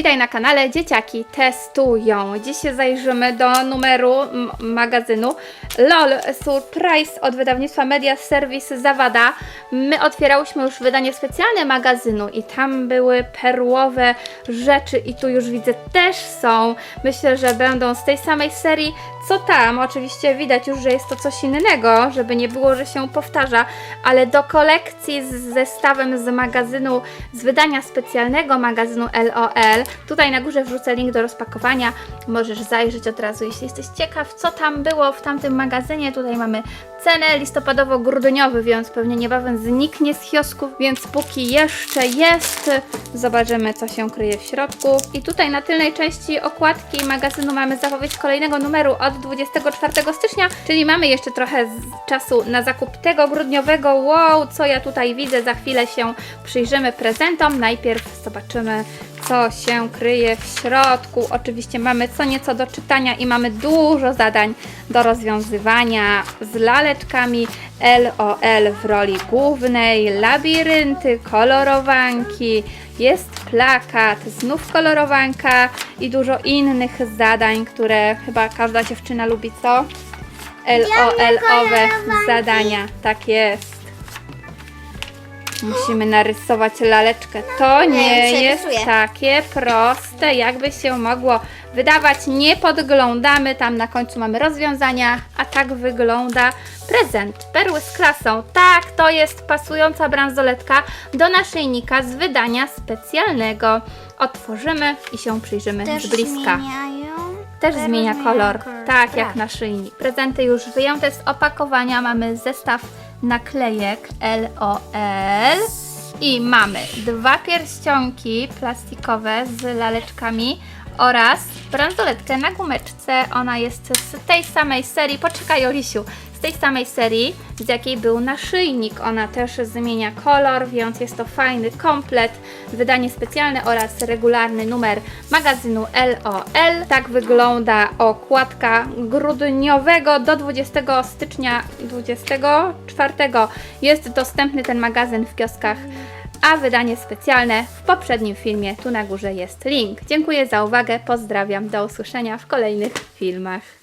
Witaj na kanale Dzieciaki Testują. Dziś zajrzymy do numeru magazynu LOL Surprise od wydawnictwa Media Service Zawada. My otwierałyśmy już wydanie specjalne magazynu i tam były perłowe rzeczy i tu już widzę też są. Myślę, że będą z tej samej serii co tam. Oczywiście widać już, że jest to coś innego, żeby nie było, że się powtarza, ale do kolekcji z zestawem z magazynu, z wydania specjalnego magazynu LOL. Tutaj na górze wrzucę link do rozpakowania. Możesz zajrzeć od razu, jeśli jesteś ciekaw, co tam było w tamtym magazynie. Tutaj mamy cenę listopadowo-grudniowy, więc pewnie niebawem zniknie z kiosków, więc póki jeszcze jest, zobaczymy, co się kryje w środku. I tutaj na tylnej części okładki magazynu mamy zapowiedź kolejnego numeru od 24 stycznia, czyli mamy jeszcze trochę czasu na zakup tego grudniowego. Wow, co ja tutaj widzę, za chwilę się przyjrzymy prezentom. Najpierw zobaczymy, co się kryje w środku. Oczywiście mamy co nieco do czytania i mamy dużo zadań do rozwiązywania z laleczkami LOL w roli głównej, labirynty, kolorowanki, jest plakat, znów kolorowanka i dużo innych zadań, które chyba każda dziewczyna lubi, co? LOL-owe zadania, tak jest. Musimy narysować laleczkę. To nie jest takie proste, jakby się mogło wydawać. Nie podglądamy, tam na końcu mamy rozwiązania, a tak wygląda prezent. Perły z klasą. Tak, to jest pasująca bransoletka do naszyjnika z wydania specjalnego. Otworzymy i się przyjrzymy Też z bliska. zmieniają. Też Perły zmienia zmieniają kolor. kolor. Tak, jak Tak. naszyjnik. Prezenty już wyjęte z opakowania. Mamy zestaw naklejek LOL. I mamy dwa pierścionki plastikowe z laleczkami oraz bransoletkę na gumeczce. Ona jest z tej samej serii. Poczekaj, Olisiu. Z tej samej serii, z jakiej był naszyjnik. Ona też zmienia kolor, więc jest to fajny komplet. Wydanie specjalne oraz regularny numer magazynu LOL. Tak wygląda okładka grudniowego do 20 stycznia 24 jest dostępny ten magazyn w kioskach a wydanie specjalne w poprzednim filmie. Tu na górze jest link. Dziękuję za uwagę, pozdrawiam, do usłyszenia w kolejnych filmach.